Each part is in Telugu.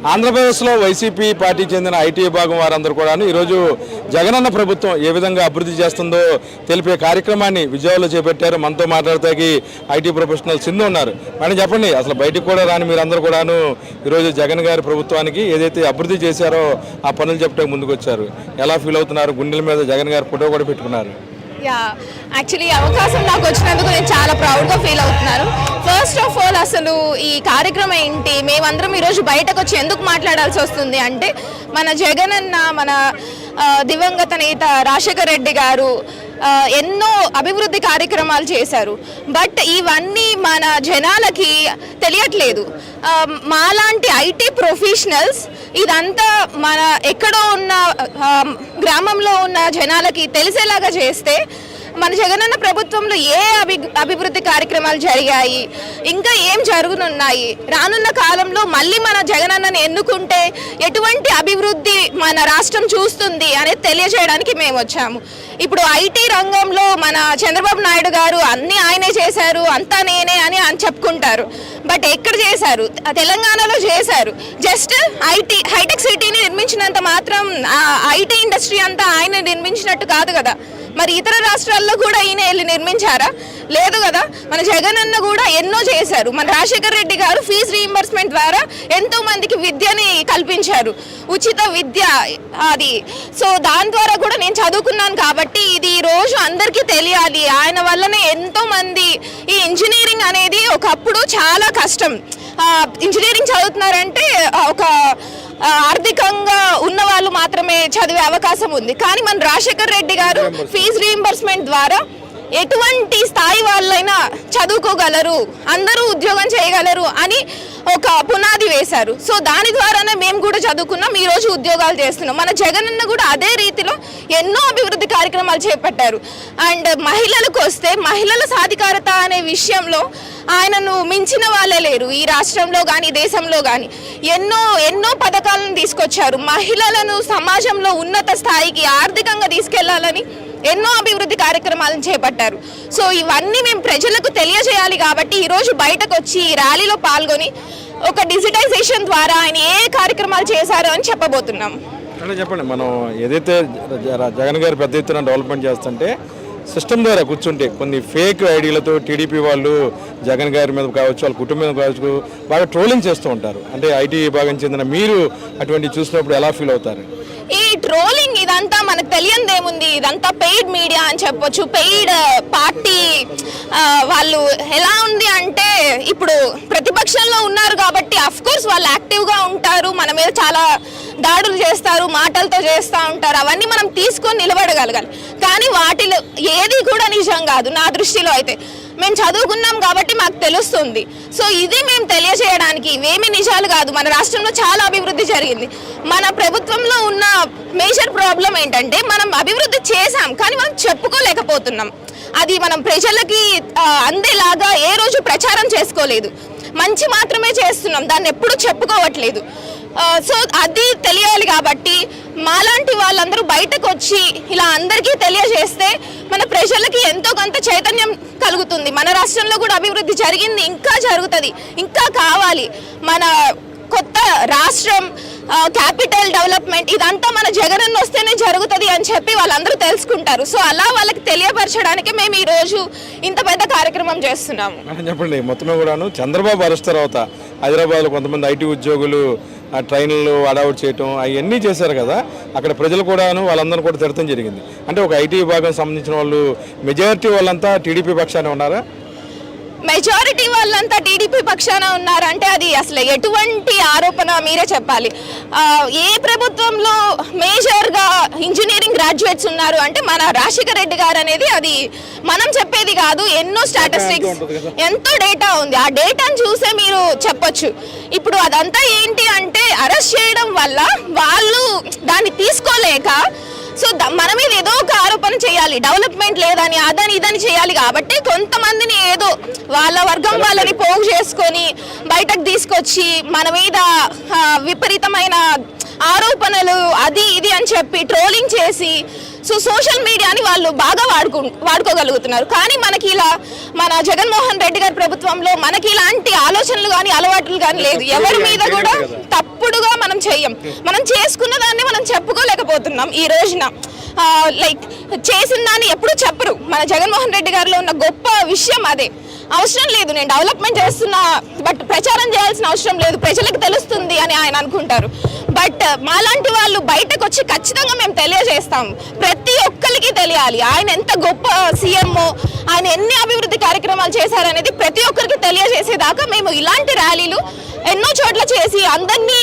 ఆంధ్రప్రదేశ్లో వైసీపీ పార్టీకి చెందిన ఐటీ విభాగం వారందరూ కూడా ఈరోజు జగనన్న ప్రభుత్వం ఏ విధంగా అభివృద్ధి చేస్తుందో తెలిపే కార్యక్రమాన్ని విజయవాడలో చేపట్టారు. మనతో మాట్లాడతాకి ఐటీ ప్రొఫెషనల్ సింధు ఉన్నారు. మేడం చెప్పండి అసలు బయటకు కూడా రాని మీరందరూ కూడాను ఈరోజు జగన్ గారి ప్రభుత్వానికి ఏదైతే అభివృద్ధి చేశారో ఆ పనులు చెప్పడానికి ముందుకు వచ్చారు ఎలా ఫీల్ అవుతున్నారు? గుండెల మీద జగన్ గారి ఫోటో కూడా పెట్టుకున్నారు. యా యాక్చువల్లీ అవకాశం నాకు వచ్చినందుకు నేను చాలా ప్రౌడ్గా ఫీల్ అవుతున్నాను. ఫస్ట్ ఆఫ్ ఆల్ అసలు ఈ కార్యక్రమం ఏంటి? మేమందరం ఈరోజు బయటకు వచ్చి ఎందుకు మాట్లాడాల్సి వస్తుంది అంటే మన జగన్ అన్న మన దివంగత నేత రాజశేఖర రెడ్డి గారు ఎన్నో అభివృద్ధి కార్యక్రమాలు చేశారు. బట్ ఇవన్నీ మన జనాలకి తెలియట్లేదు. మాలాంటి ఐటీ ప్రొఫెషనల్స్ ఇదంతా మన ఎక్కడో ఉన్న గ్రామంలో ఉన్న జనాలకి తెలిసేలాగా చేస్తే మన జగనన్న ప్రభుత్వంలో ఏ అభి అభివృద్ధి కార్యక్రమాలు జరిగాయి? ఇంకా ఏం జరుగునున్నాయి? రానున్న కాలంలో మళ్ళీ మన జగనన్నను ఎన్నుకుంటే ఎటువంటి అభివృద్ధి మన రాష్ట్రం చూస్తుంది అనేది తెలియజేయడానికి మేము వచ్చాము. ఇప్పుడు ఐటీ రంగంలో మన చంద్రబాబు నాయుడు గారు అన్ని ఆయనే చేశారు అంతా నేనే అని అని చెప్పుకుంటారు. బట్ ఎక్కడ చేశారు? తెలంగాణలో చేశారు. జస్ట్ ఐటీ హైటెక్ సిటీని నిర్మించినంత మాత్రం ఐటీ ఇండస్ట్రీ అంతా ఆయన నిర్మించినట్టు కాదు కదా. మరి ఇతర రాష్ట్రాల్లో కూడా ఈయన వెళ్ళి నిర్మించారా? లేదు కదా. మన జగన్ అన్న కూడా ఎన్నో చేశారు. మన రాజశేఖర రెడ్డి గారు ఫీజు రీఎంబర్స్మెంట్ ద్వారా ఎంతో మందికి విద్యని కల్పించారు. ఉచిత విద్య అది. సో దాని ద్వారా కూడా నేను చదువుకున్నాను కాబట్టి ఇది రోజు అందరికీ తెలియాలి. ఆయన వల్లనే ఎంతో మంది ఈ ఇంజనీరింగ్ అనేది ఒకప్పుడు చాలా కష్టం. ఇంజనీరింగ్ చదువుతున్నారంటే ఒక ఆర్థికంగా ఉన్న వాళ్ళు మాత్రమే చదివే అవకాశం ఉంది. కానీ మన రాజశేఖర్ రెడ్డి గారు ఫీజు రీయింబర్స్మెంట్ ద్వారా ఎటువంటి స్థాయి వాళ్ళైనా చదువుకోగలరు అందరూ ఉద్యోగం చేయగలరు అని ఒక పునాది వేశారు. సో దాని ద్వారానే మేము కూడా చదువుకున్నాం ఈరోజు ఉద్యోగాలు చేస్తున్నాం. మన జగనన్న కూడా అదే రీతిలో ఎన్నో అభివృద్ధి కార్యక్రమాలు చేపట్టారు. అండ్ మహిళలకు వస్తే మహిళల సాధికారత అనే విషయంలో ఆయనను మించిన వాళ్ళే లేరు. ఈ రాష్ట్రంలో కానీ దేశంలో కానీ ఎన్నో ఎన్నో పథకాలను తీసుకొచ్చారు. మహిళలను సమాజంలో ఉన్నత స్థాయికి ఆర్థికంగా తీసుకెళ్ళాలని ఎన్నో అభివృద్ధి కార్యక్రమాలను చేపట్టారు. సో ఇవన్నీ మేము ప్రజలకు తెలియజేయాలి కాబట్టి ఈరోజు బయటకు వచ్చి ఈ ర్యాలీలో పాల్గొని ఒక డిజిటైజేషన్ ద్వారా ఆయన ఏ కార్యక్రమాలు చేశారు అని చెప్పబోతున్నాం. అంటే చెప్పండి మనం ఏదైతే జగన్ గారు పెద్ద ఎత్తున డెవలప్మెంట్ చేస్తుంటే సిస్టమ్ ద్వారా కూర్చుంటే కొన్ని ఫేక్ ఐడీలతో టీడీపీ వాళ్ళు జగన్ గారి మీద కావచ్చు వాళ్ళ కుటుంబం మీద కావచ్చు బాగా ట్రోలింగ్ చేస్తూ ఉంటారు. అంటే ఐటీ విభాగం చెందిన మీరు అటువంటి చూసినప్పుడు ఎలా ఫీల్ అవుతారు? ట్రోలింగ్ ఇదంతా మనకు తెలియంది ఏముంది? ఇదంతా పెయిడ్ మీడియా అని చెప్పొచ్చు. పెయిడ్ పార్టీ uh, uh, వాళ్ళు ఎలా ఉంది అంటే ఇప్పుడు ప్రతిపక్షంలో ఉన్నారు కాబట్టి అఫ్ కోర్స్ వాళ్ళు యాక్టివ్గా ఉంటారు. మన మీద చాలా దాడులు చేస్తారు మాటలతో చేస్తూ ఉంటారు. అవన్నీ మనం తీసుకొని నిలబడగలగాలి. కానీ వాటిలో ఏది కూడా నిజం కాదు. నా దృష్టిలో అయితే. మేము చదువుకున్నాం కాబట్టి మాకు తెలుస్తుంది. సో ఇది మేము తెలియజేయడానికి ఇవేమి నిజాలు కాదు. మన రాష్ట్రంలో చాలా అభివృద్ధి జరిగింది. మన ప్రభుత్వంలో ఉన్న మేజర్ ప్రాబ్లం ఏంటంటే మనం అభివృద్ధి చేశాం కానీ మనం చెప్పుకోలేకపోతున్నాం. అది మనం ప్రజలకి అందేలాగా ఏ రోజు ప్రచారం చేసుకోలేదు. మంచి మాత్రమే చేస్తున్నాం. దాన్ని ఎప్పుడూ చెప్పుకోవట్లేదు. సో అది తెలియాలి కాబట్టి మాలాంటి వాళ్ళందరూ బయటకు వచ్చి ఇలా అందరికీ తెలియజేస్తే మన ప్రజలకి ఎంతో కొంత చైతన్యం కలుగుతుంది. మన రాష్ట్రంలో కూడా అభివృద్ధి జరిగింది ఇంకా జరుగుతుంది ఇంకా కావాలి. మన కొత్త రాష్ట్రం క్యాపిటల్ డెవలప్మెంట్ ఇదంతా మన జగనన్న వస్తేనే జరుగుతుంది అని చెప్పి వాళ్ళందరూ తెలుసుకుంటారు. సో అలా వాళ్ళకి తెలియపరచడానికి మేము ఈ రోజు ఇంత పెద్ద కార్యక్రమం చేస్తున్నాము. చెప్పండి మొత్తమే కూడాను చంద్రబాబు అరెస్ట్ తర్వాత హైదరాబాద్లో కొంతమంది ఐటీ ఉద్యోగులు ఆ ట్రైన్లు అడౌట్ చేయటం అవన్నీ చేశారు కదా. అక్కడ ప్రజలు కూడాను వాళ్ళందరూ కూడా తిడతం జరిగింది. అంటే ఒక ఐటీ విభాగం సంబంధించిన వాళ్ళు మెజారిటీ వాళ్ళంతా టీడీపీ పక్షానే ఉన్నారా? మెజారిటీ వాళ్ళంతా టీడీపీ పక్షాన ఉన్నారంటే అది అసలు ఎటువంటి ఆరోపణ మీరే చెప్పాలి. ఏ ప్రభుత్వంలో మేజర్గా ఇంజనీరింగ్ గ్రాడ్యుయేట్స్ ఉన్నారు అంటే మన రాజశేఖర రెడ్డి గారు అనేది అది మనం చెప్పేది కాదు ఎన్నో స్టాటిస్టిక్స్ ఎంతో డేటా ఉంది. ఆ డేటాను చూసే మీరు చెప్పొచ్చు. ఇప్పుడు అదంతా ఏంటి అంటే అరెస్ట్ చేయడం వల్ల వాళ్ళు దాన్ని తీసుకోలేక సో ద- చేయాలి డెవలప్మెంట్ లేదని అదని ఇదని చేయాలి కాబట్టి కొంతమందిని ఏదో వాళ్ళ వర్గం వాళ్ళని పోగు చేసుకొని బయటకు తీసుకొచ్చి మన మీద విపరీతమైన ఆరోపణలు అది ఇది అని చెప్పి ట్రోలింగ్ చేసి సో సోషల్ మీడియాని వాళ్ళు బాగా వాడుకు వాడుకోగలుగుతున్నారు. కానీ మనకి ఇలా మన జగన్మోహన్ రెడ్డి గారి ప్రభుత్వంలో మనకి ఇలాంటి ఆలోచనలు కానీ అలవాట్లు కానీ లేదు. ఎవరి మీద కూడా తప్పుడుగా మనం చెయ్యం మనం చేసుకున్న దాన్ని మనం చెప్పుకోలేకపోతున్నాం ఈ రోజున. లైక్ చేసిన దాన్ని ఎప్పుడు చెప్పరు. మన జగన్మోహన్ రెడ్డి గారిలో ఉన్న గొప్ప విషయం అదే. అవసరం లేదు నేను డెవలప్మెంట్ చేస్తున్నా బట్ ప్రచారం చేయాల్సిన అవసరం లేదు ప్రజలకు తెలుస్తుంది అని ఆయన అనుకుంటారు. బట్ uh, మాలాంటి వాళ్ళు బయటకు వచ్చి ఖచ్చితంగా మేము తెలియజేస్తాం. ప్రతి ఒక్కరికి తెలియాలి ఆయన ఎంత గొప్ప సీఎం ఆయన ఎన్ని అభివృద్ధి కార్యక్రమాలు చేశారనేది ప్రతి ఒక్కరికి తెలియజేసేదాకా మేము ఇలాంటి ర్యాలీలు ఎన్నో చోట్ల చేసి అందరినీ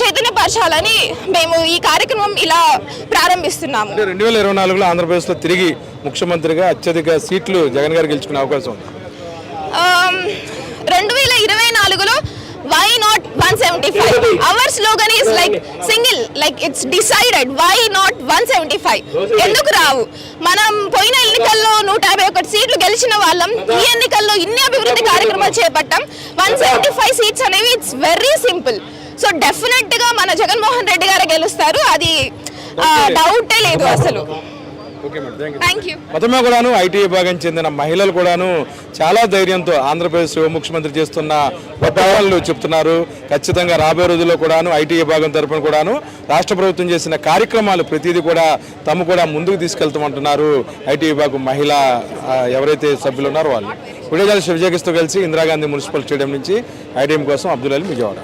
చైతన్యపరచాలని మేము ఈ కార్యక్రమం ఇలా ప్రారంభిస్తున్నాము. రెండు వేల ఇరవై నాలుగులో ఆంధ్రప్రదేశ్లో తిరిగి ముఖ్యమంత్రిగా అత్యధిక సీట్లు జగన్ గారు గెలుచుకునే అవకాశం ఉంది. రెండు వేల ఇరవై నాలుగులో why not one seventy five our slogan is like single like it's decided why not one seventy five ఎందుకు రావు? మనం పోయిన ఎన్నికల్లో నూట యాభై ఒకటి సీట్లు గెలిచిన వాళ్ళం. ఈ ఎన్నికల్లో ఇన్ని అభివృద్ధి కార్యక్రమాలు చేపట్టాం. వన్ సెవెంటీ ఫైవ్ సీట్స్ అనేవి ఇట్స్ వెరీ సింపుల్ సో డెఫినెట్గా మన జగన్మోహన్ రెడ్డి గారు గెలుస్తారు. అది డౌటే లేదు అసలు. మొత్తమే కూడాను ఐటీ విభాగం చెందిన మహిళలు కూడాను చాలా ధైర్యంతో ఆంధ్రప్రదేశ్ ముఖ్యమంత్రి చేస్తున్న గొప్పలు చెప్తున్నారు. ఖచ్చితంగా రాబోయే రోజుల్లో కూడాను ఐటీ విభాగం తరపున కూడాను రాష్ట్ర ప్రభుత్వం చేసిన కార్యక్రమాలు ప్రతిదీ కూడా తమ కూడా ముందుకు తీసుకెళ్తామంటున్నారు ఐటీ విభాగం మహిళ ఎవరైతే సభ్యులు ఉన్నారో వాళ్ళు. విడేజాల శివజగిస్తో కలిసి ఇందిరాగాంధీ మున్సిపల్ స్టేడియం నుంచి ఐటీఎం కోసం అబ్దుల్ అలీ విజయవాడ.